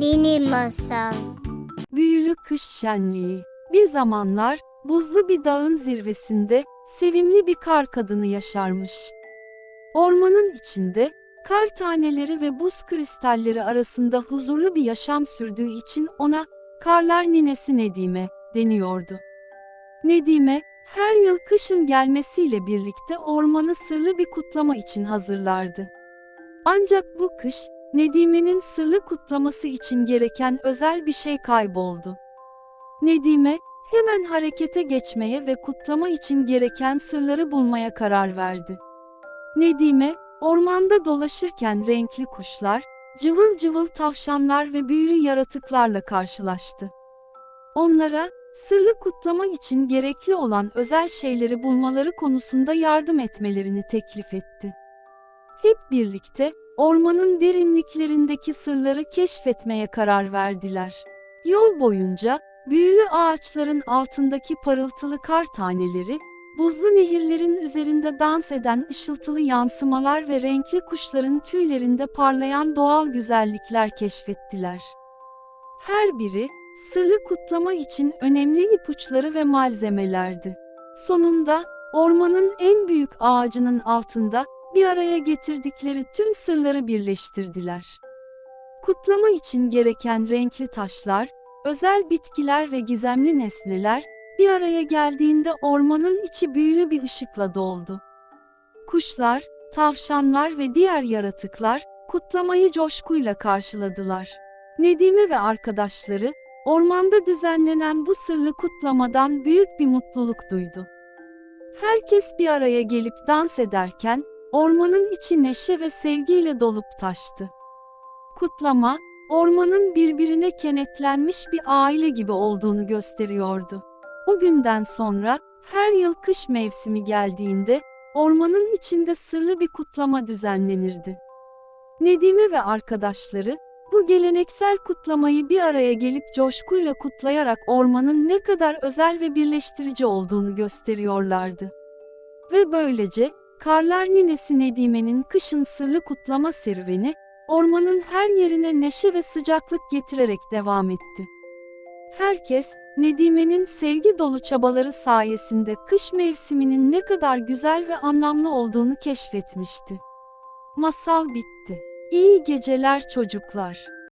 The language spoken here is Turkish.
Mini Masal Büyülü kış şenliği. Bir zamanlar buzlu bir dağın zirvesinde sevimli bir kar kadını yaşarmış. Ormanın içinde kar taneleri ve buz kristalleri arasında huzurlu bir yaşam sürdüğü için ona karlar ninesi Nedime deniyordu. Nedime her yıl kışın gelmesiyle birlikte ormanı sırlı bir kutlama için hazırlardı. Ancak bu kış Nedime'nin sırlı kutlaması için gereken özel bir şey kayboldu. Nedime, hemen harekete geçmeye ve kutlama için gereken sırları bulmaya karar verdi. Nedime, ormanda dolaşırken renkli kuşlar, cıvıl cıvıl tavşanlar ve büyülü yaratıklarla karşılaştı. Onlara, sırlı kutlama için gerekli olan özel şeyleri bulmaları konusunda yardım etmelerini teklif etti. Hep birlikte, ormanın derinliklerindeki sırları keşfetmeye karar verdiler. Yol boyunca, büyülü ağaçların altındaki parıltılı kar taneleri, buzlu nehirlerin üzerinde dans eden ışıltılı yansımalar ve renkli kuşların tüylerinde parlayan doğal güzellikler keşfettiler. Her biri, sırrı kutlama için önemli ipuçları ve malzemelerdi. Sonunda, ormanın en büyük ağacının altında, bir araya getirdikleri tüm sırları birleştirdiler. Kutlama için gereken renkli taşlar, özel bitkiler ve gizemli nesneler, bir araya geldiğinde ormanın içi büyülü bir ışıkla doldu. Kuşlar, tavşanlar ve diğer yaratıklar, kutlamayı coşkuyla karşıladılar. Nedime ve arkadaşları, ormanda düzenlenen bu sırlı kutlamadan büyük bir mutluluk duydu. Herkes bir araya gelip dans ederken, ormanın içi neşe ve sevgiyle dolup taştı. Kutlama, ormanın birbirine kenetlenmiş bir aile gibi olduğunu gösteriyordu. O günden sonra, her yıl kış mevsimi geldiğinde, ormanın içinde sırlı bir kutlama düzenlenirdi. Nedime ve arkadaşları, bu geleneksel kutlamayı bir araya gelip coşkuyla kutlayarak ormanın ne kadar özel ve birleştirici olduğunu gösteriyorlardı. Ve böylece, Karlar Ninesi Nedime'nin kışın sırlı kutlama serüveni, ormanın her yerine neşe ve sıcaklık getirerek devam etti. Herkes, Nedime'nin sevgi dolu çabaları sayesinde kış mevsiminin ne kadar güzel ve anlamlı olduğunu keşfetmişti. Masal bitti. İyi geceler çocuklar.